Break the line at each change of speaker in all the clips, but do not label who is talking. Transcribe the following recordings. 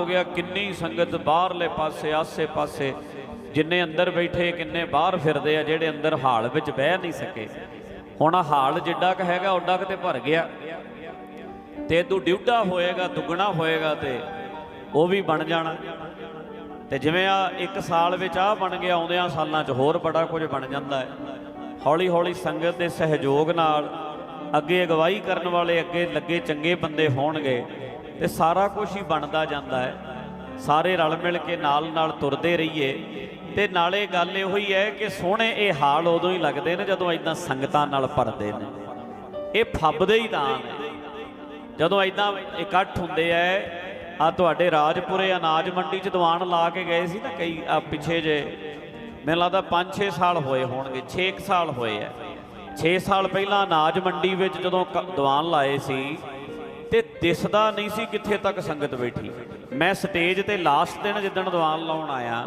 ਹੋ ਗਿਆ, ਕਿੰਨੀ ਸੰਗਤ ਬਾਹਰਲੇ ਪਾਸੇ, ਆਸੇ ਪਾਸੇ, ਜਿੰਨੇ ਅੰਦਰ ਬੈਠੇ, ਕਿੰਨੇ ਬਾਹਰ ਫਿਰਦੇ ਆ, ਜਿਹੜੇ ਅੰਦਰ ਹਾਲ ਵਿੱਚ ਬਹਿ ਨਹੀਂ ਸਕੇ। ਹੁਣ ਹਾਲ ਜਿੱਡਾ ਕ ਹੈਗਾ, ਓਡਾ ਕੁ ਤੇ ਭਰ ਗਿਆ। ਤੇ ਤੂੰ ਡਿਊਟਾ ਹੋਏਗਾ, ਦੁੱਗਣਾ ਹੋਏਗਾ ਤੇ ਉਹ ਵੀ ਬਣ ਜਾਣਾ। ਤੇ ਜਿਵੇਂ ਆ ਇੱਕ ਸਾਲ ਵਿੱਚ ਆ ਬਣ ਗਿਆ, ਆਉਂਦਿਆਂ ਸਾਲਾਂ 'ਚ ਹੋਰ ਬੜਾ ਕੁਝ ਬਣ ਜਾਂਦਾ ਹੈ। ਹੌਲੀ ਹੌਲੀ ਸੰਗਤ ਦੇ ਸਹਿਯੋਗ ਨਾਲ ਅੱਗੇ ਅਗਵਾਈ ਕਰਨ ਵਾਲੇ ਅੱਗੇ ਲੱਗੇ ਚੰਗੇ ਬੰਦੇ ਹੋਣਗੇ। ਤੇ ਸਾਰਾ ਕੁਝ ਹੀ ਬਣਦਾ ਜਾਂਦਾ ਹੈ। ਸਾਰੇ ਰਲ ਮਿਲ ਕੇ ਨਾਲ ਨਾਲ ਤੁਰਦੇ ਰਹੀਏ। ਤੇ ਨਾਲੇ ਗੱਲ ਇਹੋ ਹੀ ਹੈ ਕਿ ਸੋਹਣੇ ਇਹ ਹਾਲ ਉਦੋਂ ਹੀ ਲੱਗਦੇ ਨੇ ਜਦੋਂ ਇਦਾਂ ਸੰਗਤਾਂ ਨਾਲ ਭਰਦੇ ਨੇ। ਇਹ ਫੱਬਦੇ ਹੀ ਤਾਂ ਨੇ। ਜਦੋਂ ਐਦਾਂ ਇਕੱਠ ਹੁੰਦੇ ਐ, ਆ ਤੁਹਾਡੇ ਰਾਜਪੁਰੇ ਅਨਾਜ ਮੰਡੀ 'ਚ ਦੀਵਾਨ ਲਾ ਕੇ ਗਏ ਸੀ ਨਾ ਕਈ, ਆ ਪਿੱਛੇ ਜੇ, ਮੈਨੂੰ ਲੱਗਦਾ 5-6 ਸਾਲ ਹੋਏ ਹੋਣਗੇ 6 ਸਾਲ ਹੋਏ ਐ। 6 ਸਾਲ ਪਹਿਲਾਂ ਅਨਾਜ ਮੰਡੀ ਵਿੱਚ ਜਦੋਂ ਕ- ਦੀਵਾਨ ਲਾਏ ਸੀ ਤੇ ਦਿਸਦਾ ਨਹੀਂ ਸੀ ਕਿੱਥੇ ਤੱਕ ਸੰਗਤ ਬੈਠੀ। ਮੈਂ ਸਟੇਜ ਤੇ ਲਾਸਟ ਦਿਨ ਜਿੱਦਣ ਦੀਵਾਨ ਲਾਉਣ ਆਇਆ,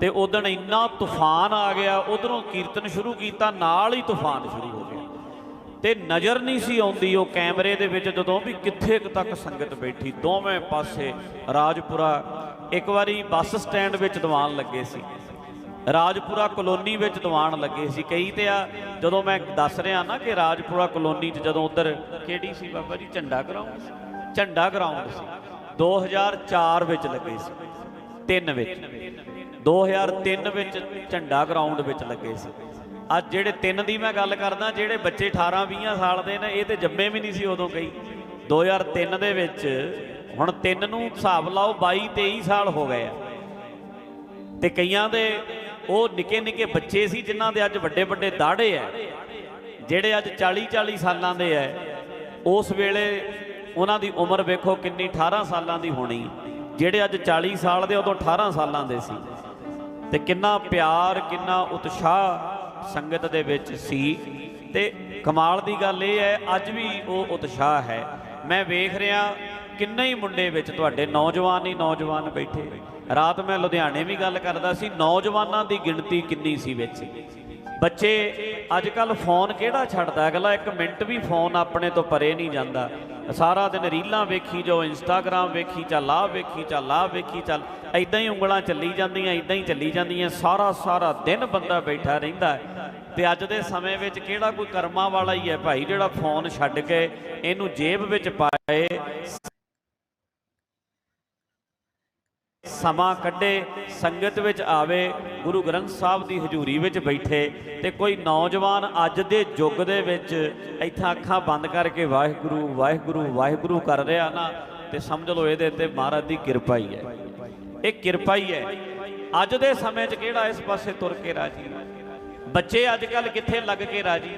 ਤੇ ਉਦੋਂ ਇੰਨਾ ਤੂਫਾਨ ਆ ਗਿਆ ਉਧਰੋਂ ਕੀਰਤਨ ਸ਼ੁਰੂ ਕੀਤਾ, ਨਾਲ ਹੀ ਤੂਫਾਨ ਸ਼ੁਰੂ ਹੋ ਗਿਆ। ਤੇ ਨਜ਼ਰ ਨਹੀਂ ਸੀ ਆਉਂਦੀ ਉਹ ਕੈਮਰੇ ਦੇ ਵਿੱਚ ਜਦੋਂ ਵੀ ਕਿੱਥੇ ਤੱਕ ਸੰਗਤ ਬੈਠੀ, ਦੋਵੇਂ ਪਾਸੇ ਰਾਜਪੁਰਾ, ਇੱਕ ਵਾਰੀ ਬੱਸ ਸਟੈਂਡ ਵਿੱਚ ਦੀਵਾਨ ਲੱਗੇ ਸੀ। ਰਾਜਪੁਰਾ ਕਲੋਨੀ ਵਿੱਚ ਦੀਵਾਨ ਲੱਗੇ ਸੀ। ਕਈ ਤੇ ਆ, ਜਦੋਂ ਮੈਂ ਦੱਸ ਰਿਹਾ ਨਾ ਕਿ ਰਾਜਪੁਰਾ ਕਲੋਨੀ 'ਚ ਜਦੋਂ ਉਧਰ ਕਿਹੜੀ ਸੀ ਬਾਬਾ ਜੀ? ਝੰਡਾ ਗਰਾਊਂਡ ਝੰਡਾ ਗਰਾਊਂਡ ਸੀ। 2004 ਵਿੱਚ ਲੱਗੇ ਸੀ। ਤਿੰਨ ਵਿੱਚ। 2003 ਵਿੱਚ ਝੰਡਾ ਗਰਾਊਂਡ ਵਿੱਚ ਲੱਗੇ ਸੀ। ਅੱਜ ਜਿਹੜੇ ਤਿੰਨ ਦੀ ਮੈਂ ਗੱਲ ਕਰਦਾ, ਜਿਹੜੇ ਬੱਚੇ 18 20 ਸਾਲ ਦੇ ਨੇ, ਇਹ ਤੇ ਜੰਮੇ ਵੀ ਨਹੀਂ ਸੀ ਉਦੋਂ ਕਈ। 2003 ਦੇ ਵਿੱਚ ਹੁਣ ਤਿੰਨ ਨੂੰ ਹਿਸਾਬ ਲਾਓ 22 23 ਸਾਲ ਹੋ ਗਏ ਆ। ਤੇ ਕਈਆਂ ਦੇ ਉਹ ਨਿੱਕੇ ਨਿੱਕੇ ਬੱਚੇ ਸੀ ਜਿਨ੍ਹਾਂ ਦੇ ਅੱਜ ਵੱਡੇ ਵੱਡੇ ਦਾੜੇ ਆ ਜਿਹੜੇ ਅੱਜ 40 40 ਸਾਲਾਂ ਦੇ ਆ ਉਸ ਵੇਲੇ ਉਹਨਾਂ ਦੀ ਉਮਰ ਵੇਖੋ ਕਿੰਨੀ 18 ਸਾਲਾਂ ਦੀ ਹੋਣੀ। ਜਿਹੜੇ ਅੱਜ 40 ਸਾਲ ਦੇ ਉਦੋਂ 18 ਸਾਲਾਂ ਦੇ ਸੀ। ਤੇ ਕਿੰਨਾ ਪਿਆਰ, ਕਿੰਨਾ ਉਤਸ਼ਾਹ ਸੰਗਤ ਦੇ ਵਿੱਚ ਸੀ। ਤੇ ਕਮਾਲ ਦੀ ਗੱਲ ਇਹ ਹੈ ਅੱਜ ਵੀ ਉਹ ਉਤਸ਼ਾਹ ਹੈ। ਮੈਂ ਵੇਖ ਰਿਹਾ ਕਿੰਨੇ ਹੀ ਮੁੰਡੇ ਵਿੱਚ ਤੁਹਾਡੇ ਨੌਜਵਾਨ ਹੀ ਨੌਜਵਾਨ ਬੈਠੇ। ਰਾਤ ਮੈਂ ਲੁਧਿਆਣੇ ਵੀ ਗੱਲ ਕਰਦਾ ਸੀ, ਨੌਜਵਾਨਾਂ ਦੀ ਗਿਣਤੀ ਕਿੰਨੀ ਸੀ ਵਿੱਚ? ਬੱਚੇ ਅੱਜ ਕੱਲ ਫੋਨ ਕਿਹੜਾ ਛੱਡਦਾ? ਅਗਲਾ ਇੱਕ ਮਿੰਟ ਵੀ ਫੋਨ ਆਪਣੇ ਤੋਂ ਪਰੇ ਨਹੀਂ ਜਾਂਦਾ। ਸਾਰਾ ਦਿਨ ਰੀਲਾਂ ਵੇਖੀ ਜੋ ਇੰਸਟਾਗ੍ਰam ਵੇਖੀ, ਚੱਲ ਆਹ ਵੇਖੀ, ਚੱਲ ਆਹ ਵੇਖੀ, ਚੱਲ ਐਦਾਂ ਹੀ ਉਂਗਲਾਂ ਚੱਲੀ ਜਾਂਦੀਆਂ ਐਦਾਂ ਹੀ ਚੱਲੀ ਜਾਂਦੀਆਂ, ਸਾਰਾ ਸਾਰਾ ਦਿਨ ਬੰਦਾ ਬੈਠਾ ਰਹਿੰਦਾ ਹੈ। ਤੇ ਅੱਜ ਦੇ ਸਮੇਂ ਵਿੱਚ ਕਿਹੜਾ ਕੋਈ ਕਰਮਾਂ ਵਾਲਾ ਹੀ ਹੈ ਭਾਈ ਜਿਹੜਾ ਫੋਨ ਛੱਡ ਕੇ ਇਹਨੂੰ ਜੇਬ ਵਿੱਚ ਪਾਏ ਸਮਾਂ ਕੱਢੇ, ਸੰਗਤ ਵਿੱਚ ਆਵੇ, ਗੁਰੂ ਗ੍ਰੰਥ ਸਾਹਿਬ ਦੀ ਹਜ਼ੂਰੀ ਵਿੱਚ ਬੈਠੇ ਤੇ ਕੋਈ ਨੌਜਵਾਨ ਅੱਜ ਦੇ ਯੁੱਗ ਦੇ ਵਿੱਚ ਇੱਥਾਂ ਅੱਖਾਂ ਬੰਦ ਕਰਕੇ ਵਾਹਿਗੁਰੂ ਵਾਹਿਗੁਰੂ ਵਾਹਿਗੁਰੂ ਕਰ ਰਿਹਾ ਨਾ, ਤੇ ਸਮਝ ਲਓ ਇਹਦੇ ਤੇ ਮਹਾਰਾਜ ਦੀ ਕਿਰਪਾ ਹੀ ਹੈ। ਇਹ ਕਿਰਪਾ ਹੀ ਹੈ। ਅੱਜ ਦੇ ਸਮੇਂ 'ਚ ਕਿਹੜਾ ਇਸ ਪਾਸੇ ਤੁਰ ਕੇ ਰਾਜੀ? ਬੱਚੇ ਅੱਜ ਕੱਲ ਕਿੱਥੇ ਲੱਗ ਕੇ ਰਾਜੀ?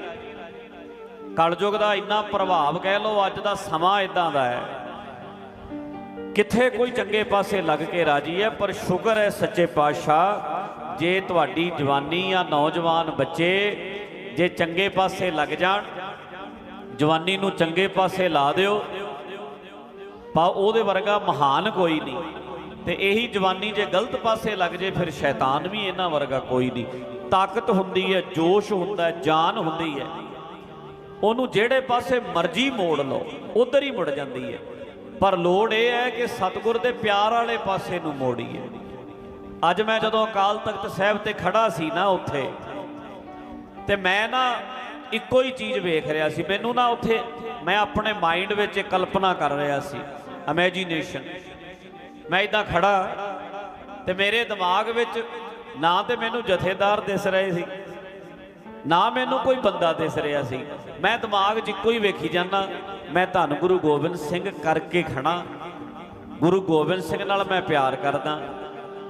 ਕਲਯੁਗ ਦਾ ਇੰਨਾ ਪ੍ਰਭਾਵ ਕਹਿ ਲਓ, ਅੱਜ ਦਾ ਸਮਾਂ ਇਦਾਂ ਦਾ ਹੈ। ਕਿੱਥੇ ਕੋਈ ਚੰਗੇ ਪਾਸੇ ਲੱਗ ਕੇ ਰਾਜੀ ਹੈ, ਪਰ ਸ਼ੁਕਰ ਹੈ ਸੱਚੇ ਪਾਤਸ਼ਾਹ, ਜੇ ਤੁਹਾਡੀ ਜਵਾਨੀ ਜਾਂ ਨੌਜਵਾਨ ਬੱਚੇ ਜੇ ਚੰਗੇ ਪਾਸੇ ਲੱਗ ਜਾਣ, ਜਵਾਨੀ ਨੂੰ ਚੰਗੇ ਪਾਸੇ ਲਾ ਦਿਓ ਪਾ ਉਹਦੇ ਵਰਗਾ ਮਹਾਨ ਕੋਈ ਨਹੀਂ। ਤੇ ਇਹੀ ਜਵਾਨੀ ਜੇ ਗਲਤ ਪਾਸੇ ਲੱਗ ਜੇ, ਫਿਰ ਸ਼ੈਤਾਨ ਵੀ ਇਹਨਾਂ ਵਰਗਾ ਕੋਈ ਨਹੀਂ। ਤਾਕਤ ਹੁੰਦੀ ਹੈ, ਜੋਸ਼ ਹੁੰਦਾ ਹੈ, ਜਾਨ ਹੁੰਦੀ ਹੈ। ਉਹਨੂੰ ਜਿਹੜੇ ਪਾਸੇ ਮਰਜ਼ੀ ਮੋੜ ਲਓ, ਉਧਰ ਹੀ ਮੁੜ ਜਾਂਦੀ ਹੈ। ਪਰ ਲੋੜ ਇਹ ਹੈ ਕਿ ਸਤਿਗੁਰ ਦੇ ਪਿਆਰ ਵਾਲੇ ਪਾਸੇ ਨੂੰ ਮੋੜੀਏ। ਅੱਜ ਮੈਂ ਜਦੋਂ ਅਕਾਲ ਤਖਤ ਸਾਹਿਬ ਤੇ ਖੜਾ ਸੀ ਨਾ ਉੱਥੇ, ਤੇ ਮੈਂ ਨਾ ਇੱਕੋ ਹੀ ਚੀਜ਼ ਵੇਖ ਰਿਹਾ ਸੀ। ਮੈਨੂੰ ਨਾ ਉੱਥੇ ਮੈਂ ਆਪਣੇ ਮਾਈਂਡ ਵਿੱਚ ਕਲਪਨਾ ਕਰ ਰਿਹਾ ਸੀ। ਇਮੇਜਿਨੇਸ਼ਨ ਮੈਂ ਇਦਾਂ ਖੜਾ ਤੇ ਮੇਰੇ ਦਿਮਾਗ ਵਿੱਚ ਨਾ ਤੇ ਮੈਨੂੰ ਜਥੇਦਾਰ ਦਿਸ ਰਹੇ ਸੀ। ਨਾ ਮੈਨੂੰ ਕੋਈ ਬੰਦਾ ਦਿਸ ਰਿਹਾ ਸੀ। ਮੈਂ ਦਿਮਾਗ 'ਚ ਇੱਕੋ ਹੀ ਵੇਖੀ ਜਾਂਦਾ। ਮੈਂ ਧੰਨ ਗੁਰੂ ਗੋਬਿੰਦ ਸਿੰਘ ਕਰਕੇ ਖੜਾ ਗੁਰੂ ਗੋਬਿੰਦ ਸਿੰਘ ਨਾਲ ਮੈਂ ਪਿਆਰ ਕਰਦਾ।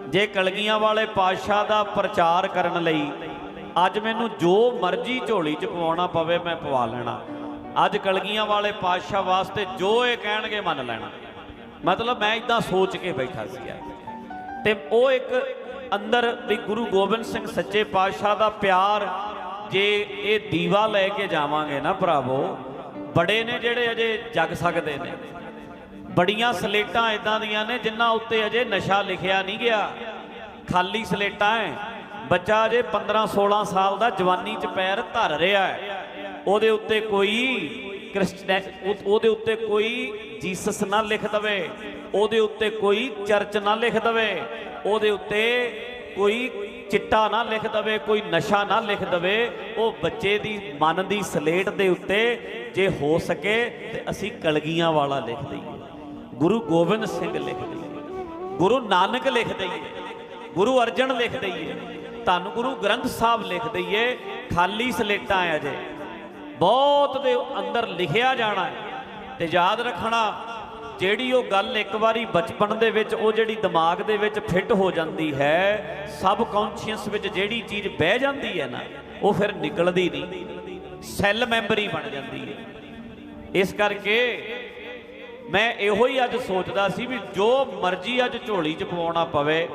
ਜੇ ਕਲਗੀਆਂ ਵਾਲੇ ਪਾਤਸ਼ਾਹ ਦਾ ਪ੍ਰਚਾਰ ਕਰਨ ਲਈ ਅੱਜ ਮੈਨੂੰ ਜੋ ਮਰਜ਼ੀ ਝੋਲੀ 'ਚ ਪਵਾਉਣਾ ਪਵੇ, ਮੈਂ ਪਵਾ ਲੈਣਾ। ਅੱਜ ਕਲਗੀਆਂ ਵਾਲੇ ਪਾਤਸ਼ਾਹ ਵਾਸਤੇ ਜੋ ਇਹ ਕਹਿਣਗੇ, ਮੰਨ ਲੈਣਾ। ਮਤਲਬ ਮੈਂ ਇਦਾਂ ਸੋਚ ਕੇ ਬੈਠਾ ਸੀ। ਤੇ ਉਹ ਇੱਕ ਅੰਦਰ ਵੀ ਗੁਰੂ ਗੋਬਿੰਦ ਸਿੰਘ ਸੱਚੇ ਪਾਤਸ਼ਾਹ ਦਾ ਪਿਆਰ ਜੇ ਇਹ ਦੀਵਾ ਲੈ ਕੇ ਜਾਵਾਂਗੇ ਨਾ ਭਰਾਵੋ, ਬੜੇ ਨੇ ਜਿਹੜੇ ਅਜੇ ਜਗ ਸਕਦੇ ਨੇ। ਬੜੀਆਂ ਸਲੇਟਾਂ ਇਦਾਂ ਦੀਆਂ ਨੇ ਜਿਨ੍ਹਾਂ ਉੱਤੇ ਅਜੇ ਨਸ਼ਾ ਲਿਖਿਆ ਨਹੀਂ ਗਿਆ। ਖਾਲੀ ਸਲੇਟਾਂ ਐ। ਬੱਚਾ ਅਜੇ 15 16 ਸਾਲ ਦਾ ਜਵਾਨੀ 'ਚ ਪੈਰ ਧਰ ਰਿਹਾ ਹੈ ਉਹਦੇ ਉੱਤੇ ਕੋਈ ਕ੍ਰਿਸਚਨ ਉਹਦੇ ਉੱਤੇ ਕੋਈ ਜੀਸਸ ਨਾ ਲਿਖ ਦਵੇ। ਉਹਦੇ ਉੱਤੇ ਕੋਈ ਚਰਚ ਨਾ ਲਿਖ ਦਵੇ। ਉਹਦੇ ਉੱਤੇ ਕੋਈ ਚਿੱਟਾ ਨਾ ਲਿਖ ਦਵੇ, ਕੋਈ ਨਸ਼ਾ ਨਾ ਲਿਖ ਦਵੇ, ਉਹ ਬੱਚੇ ਦੀ ਮਨ ਦੀ ਸਲੇਟ ਦੇ ਉੱਤੇ ਜੇ ਹੋ ਸਕੇ ਤੇ ਅਸੀਂ ਕਲਗੀਆਂ ਵਾਲਾ ਲਿਖ ਦਈਏ। ਗੁਰੂ ਗੋਬਿੰਦ ਸਿੰਘ ਲਿਖ ਦਈਏ, ਗੁਰੂ ਨਾਨਕ ਲਿਖ ਦਈਏ, ਗੁਰੂ ਅਰਜਨ ਲਿਖ ਦਈਏ, ਧੰਨ ਗੁਰੂ ਗ੍ਰੰਥ ਸਾਹਿਬ ਲਿਖ ਦਈਏ, ਖਾਲੀ ਸਲੇਟਾਂ ਹੈ ਅਜੇ। ਬਹੁਤ ਦੇ ਅੰਦਰ ਲਿਖਿਆ ਜਾਣਾ ਹੈ ਤੇ ਯਾਦ ਰੱਖਣਾ ਜਿਹੜੀ ਉਹ ਗੱਲ ਇੱਕ ਵਾਰੀ ਬਚਪਨ ਦੇ ਵਿੱਚ, ਉਹ ਜਿਹੜੀ ਦਿਮਾਗ ਦੇ ਵਿੱਚ ਫਿੱਟ ਹੋ ਜਾਂਦੀ ਹੈ ਸਬ ਕੌਂਸ਼ੀਅਸ ਵਿੱਚ ਜਿਹੜੀ ਚੀਜ਼ ਬਹਿ ਜਾਂਦੀ ਹੈ ਨਾ, ਉਹ ਫਿਰ ਨਿਕਲਦੀ ਨਹੀਂ। ਸੈੱਲ ਮੈਂਬਰੀ ਬਣ ਜਾਂਦੀ ਹੈ। ਇਸ ਕਰਕੇ ਮੈਂ ਇਹੋ ਹੀ ਅੱਜ ਸੋਚਦਾ ਸੀ ਵੀ ਜੋ ਮਰਜ਼ੀ ਅੱਜ ਝੋਲੀ 'ਚ ਪਵਾਉਣਾ ਪਵੇ,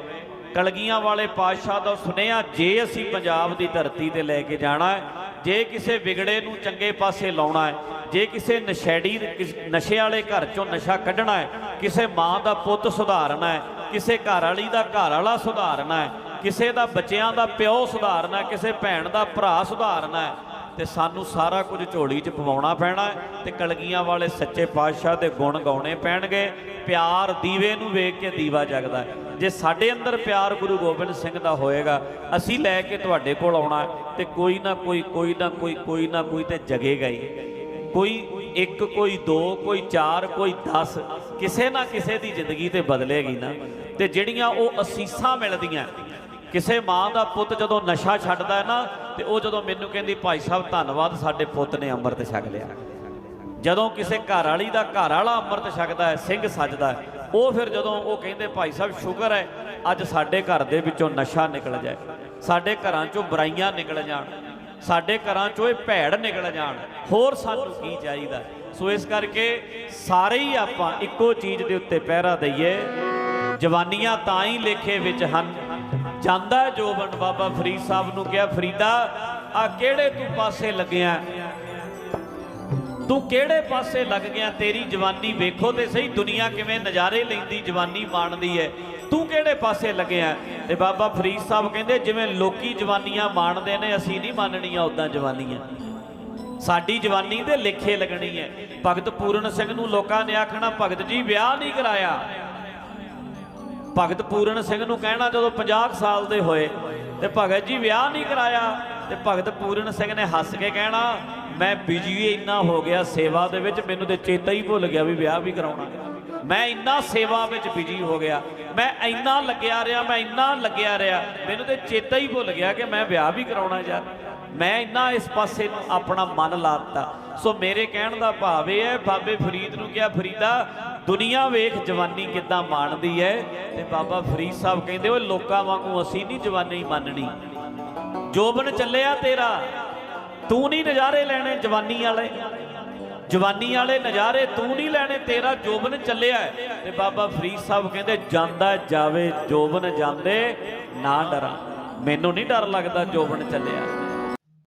ਕਲਗੀਆਂ ਵਾਲੇ ਪਾਤਸ਼ਾਹ ਦਾ ਸੁਨੇਹਾ ਜੇ ਅਸੀਂ ਪੰਜਾਬ ਦੀ ਧਰਤੀ ਤੇ ਲੈ ਕੇ ਜਾਣਾ ਹੈ ਜੇ ਕਿਸੇ ਵਿਗੜੇ ਨੂੰ ਚੰਗੇ ਪਾਸੇ ਲਾਉਣਾ ਹੈ, ਜੇ ਕਿਸੇ ਨਸ਼ੈੜੀ ਕਿਸ- ਨਸ਼ੇ ਵਾਲੇ ਘਰ ਚੋਂ ਨਸ਼ਾ ਕੱਢਣਾ ਹੈ, ਕਿਸੇ ਮਾਂ ਦਾ ਪੁੱਤ ਸੁਧਾਰਨਾ ਹੈ, ਕਿਸੇ ਘਰ ਵਾਲੀ ਦਾ ਘਰ ਵਾਲਾ ਸੁਧਾਰਨਾ ਹੈ, ਕਿਸੇ ਦਾ ਬੱਚਿਆਂ ਦਾ ਪਿਓ ਸੁਧਾਰਨਾ ਕਿਸੇ ਭੈਣ ਦਾ ਭਰਾ ਸੁਧਾਰਨਾ ਹੈ, ਤੇ ਸਾਨੂੰ ਸਾਰਾ ਕੁਝ ਝੋਲੀ 'ਚ ਪਵਾਉਣਾ ਪੈਣਾ ਹੈ ਤੇ ਕਲਗੀਆਂ ਵਾਲੇ ਸੱਚੇ ਪਾਤਸ਼ਾਹ ਦੇ ਗੁਣ ਗਾਉਣੇ ਪੈਣਗੇ, ਪਿਆਰ ਦੀਵੇ ਨੂੰ ਵੇਖ ਕੇ ਦੀਵਾ ਜਗਦਾ ਹੈ। ਜੇ ਸਾਡੇ ਅੰਦਰ ਪਿਆਰ ਗੁਰੂ ਗੋਬਿੰਦ ਸਿੰਘ ਦਾ ਹੋਏਗਾ, ਅਸੀਂ ਲੈ ਕੇ ਤੁਹਾਡੇ ਕੋਲ ਆਉਣਾ ਹੈ ਤੇ ਕੋਈ ਨਾ ਕੋਈ ਕੋਈ ਨਾ ਕੋਈ ਕੋਈ ਨਾ ਕੋਈ ਤੇ ਜਗੇਗਾ ਹੀ। ਕੋਈ ਇੱਕ, ਕੋਈ ਦੋ, ਕੋਈ ਚਾਰ, ਕੋਈ 10 ਕਿਸੇ ਨਾ ਕਿਸੇ ਦੀ ਜ਼ਿੰਦਗੀ ਤੇ ਬਦਲੇਗੀ ਨਾ। ਤੇ ਜਿਹੜੀਆਂ ਉਹ ਅਸੀਸਾਂ ਮਿਲਦੀਆਂ, ਕਿਸੇ ਮਾਂ ਦਾ ਪੁੱਤ ਜਦੋਂ ਨਸ਼ਾ ਛੱਡਦਾ ਨਾ, ਤੇ ਉਹ ਜਦੋਂ ਮੈਨੂੰ ਕਹਿੰਦੀ, ਭਾਈ ਸਾਹਿਬ, ਧੰਨਵਾਦ, ਸਾਡੇ ਪੁੱਤ ਨੇ ਅੰਮ੍ਰਿਤ ਛਕ ਲਿਆ। ਜਦੋਂ ਕਿਸੇ ਘਰ ਵਾਲੀ ਦਾ ਘਰ ਵਾਲਾ ਅੰਮ੍ਰਿਤ ਛਕਦਾ ਹੈ, ਸਿੰਘ ਸੱਜਦਾ ਹੈ ਉਹ ਫਿਰ ਜਦੋਂ ਉਹ ਕਹਿੰਦੇ, ਭਾਈ ਸਾਹਿਬ, ਸ਼ੁਕਰ ਹੈ, ਅੱਜ ਸਾਡੇ ਘਰ ਦੇ ਵਿੱਚੋਂ ਨਸ਼ਾ ਨਿਕਲ ਜਾਏ। ਸਾਡੇ ਘਰਾਂ ਚੋਂ ਬੁਰਾਈਆਂ ਨਿਕਲ ਜਾਣ। ਸਾਡੇ ਘਰਾਂ ਚੋਂ ਇਹ ਭੈੜ ਨਿਕਲ ਜਾਣ। ਹੋਰ ਸਾਨੂੰ ਕੀ ਚਾਹੀਦਾ? ਸੋ ਇਸ ਕਰਕੇ ਸਾਰੇ ਹੀ ਆਪਾਂ ਇੱਕੋ ਚੀਜ਼ ਦੇ ਉੱਤੇ ਪਹਿਰਾ ਦਈਏ। ਜਵਾਨੀਆਂ ਤਾਂ ਹੀ ਲੇਖੇ ਵਿੱਚ ਹਨ। ਜਾਂਦਾ ਹੈ ਜੋਬਨ ਬਾਬਾ ਫਰੀਦ ਸਾਹਿਬ ਨੂੰ ਕਿਹਾ, ਫਰੀਦਾ ਆ ਕਿਹੜੇ ਤੂੰ ਪਾਸੇ ਲੱਗਿਆ? ਤੂੰ ਕਿਹੜੇ ਪਾਸੇ ਲੱਗ ਗਿਆ? ਤੇਰੀ ਜਵਾਨੀ ਵੇਖੋ ਤੇ ਸਹੀ ਦੁਨੀਆ ਕਿਵੇਂ ਨਜ਼ਾਰੇ ਲੈਂਦੀ ਜਵਾਨੀ ਮਾਣਦੀ ਹੈ। ਤੂੰ ਕਿਹੜੇ ਪਾਸੇ ਲੱਗਿਆ? ਤੇ ਬਾਬਾ ਫਰੀਦ ਸਾਹਿਬ ਕਹਿੰਦੇ, ਜਿਵੇਂ ਲੋਕੀ ਜਵਾਨੀਆਂ ਮਾਣਦੇ ਨੇ, ਅਸੀਂ ਨਹੀਂ ਮੰਨਣੀਆਂ ਉਦਾਂ ਜਵਾਨੀਆਂ। ਸਾਡੀ ਜਵਾਨੀ ਦੇ ਲੇਖੇ ਲੱਗਣੀ ਹੈ। ਭਗਤ ਪੂਰਨ ਸਿੰਘ ਨੂੰ ਲੋਕਾਂ ਨੇ ਆਖਣਾ, ਭਗਤ ਜੀ ਵਿਆਹ ਨਹੀਂ ਕਰਾਇਆ। ਭਗਤ ਪੂਰਨ ਸਿੰਘ ਨੂੰ ਕਹਿਣਾ, ਜਦੋਂ 50 ਸਾਲ ਦੇ ਹੋਏ, ਤੇ ਭਗਤ ਜੀ ਵਿਆਹ ਨਹੀਂ ਕਰਾਇਆ। ਤੇ ਭਗਤ ਪੂਰਨ ਸਿੰਘ ਨੇ ਹੱਸ ਕੇ ਕਹਿਣਾ, ਮੈਂ ਬਿਜ਼ੀ ਇੰਨਾ ਹੋ ਗਿਆ ਸੇਵਾ ਦੇ ਵਿੱਚ, ਮੈਨੂੰ ਤੇ ਚੇਤਾ ਹੀ ਭੁੱਲ ਗਿਆ ਵੀ ਵਿਆਹ ਵੀ ਕਰਾਉਣਾ ਮੈਂ ਇੰਨਾ ਸੇਵਾ ਵਿੱਚ ਬਿਜ਼ੀ ਹੋ ਗਿਆ, ਮੈਂ ਇੰਨਾ ਲੱਗਿਆ ਰਿਹਾ, ਮੈਂ ਇੰਨਾ ਲੱਗਿਆ ਰਿਹਾ, ਮੈਨੂੰ ਤੇ ਚੇਤਾ ਹੀ ਭੁੱਲ ਗਿਆ ਕਿ ਮੈਂ ਵਿਆਹ ਵੀ ਕਰਾਉਣਾ ਯਾਰ। ਮੈਂ ਇੰਨਾ ਇਸ ਪਾਸੇ ਨੂੰ ਆਪਣਾ ਮਨ ਲਾਤਾ। ਸੋ ਮੇਰੇ ਕਹਿਣ ਦਾ ਭਾਵ ਇਹ ਹੈ, ਬਾਬੇ ਫਰੀਦ ਨੂੰ ਕਿਹਾ, ਫਰੀਦਾ, ਦੁਨੀਆ ਵੇਖ ਜਵਾਨੀ ਕਿੱਦਾਂ ਮਾਣਦੀ ਹੈ? ਤੇ ਬਾਬਾ ਫਰੀਦ ਸਾਹਿਬ ਕਹਿੰਦੇ ਉਹ ਲੋਕਾਂ ਵਾਂਗੂ ਅਸੀਂ ਨਹੀਂ ਜਵਾਨੀ ਮੰਨਣੀ। ਜੋਬਨ ਚੱਲਿਆ ਤੇਰਾ। ਤੂੰ ਨਹੀਂ ਨਜ਼ਾਰੇ ਲੈਣੇ ਜਵਾਨੀ ਵਾਲੇ। ਜਵਾਨੀ ਵਾਲੇ ਨਜ਼ਾਰੇ ਤੂੰ ਨਹੀਂ ਲੈਣੇ, ਤੇਰਾ ਜੋਬਨ ਚੱਲਿਆ ਤੇ ਬਾਬਾ ਫਰੀਦ ਸਾਹਿਬ ਕਹਿੰਦੇ, ਜਾਂਦਾ ਜਾਵੇ, ਜੋਬਨ ਜਾਂਦੇ, ਨਾ ਡਰਾਂ। ਮੈਨੂੰ ਨਹੀਂ ਡਰ ਲੱਗਦਾ ਜੋਬਨ ਚੱਲਿਆ।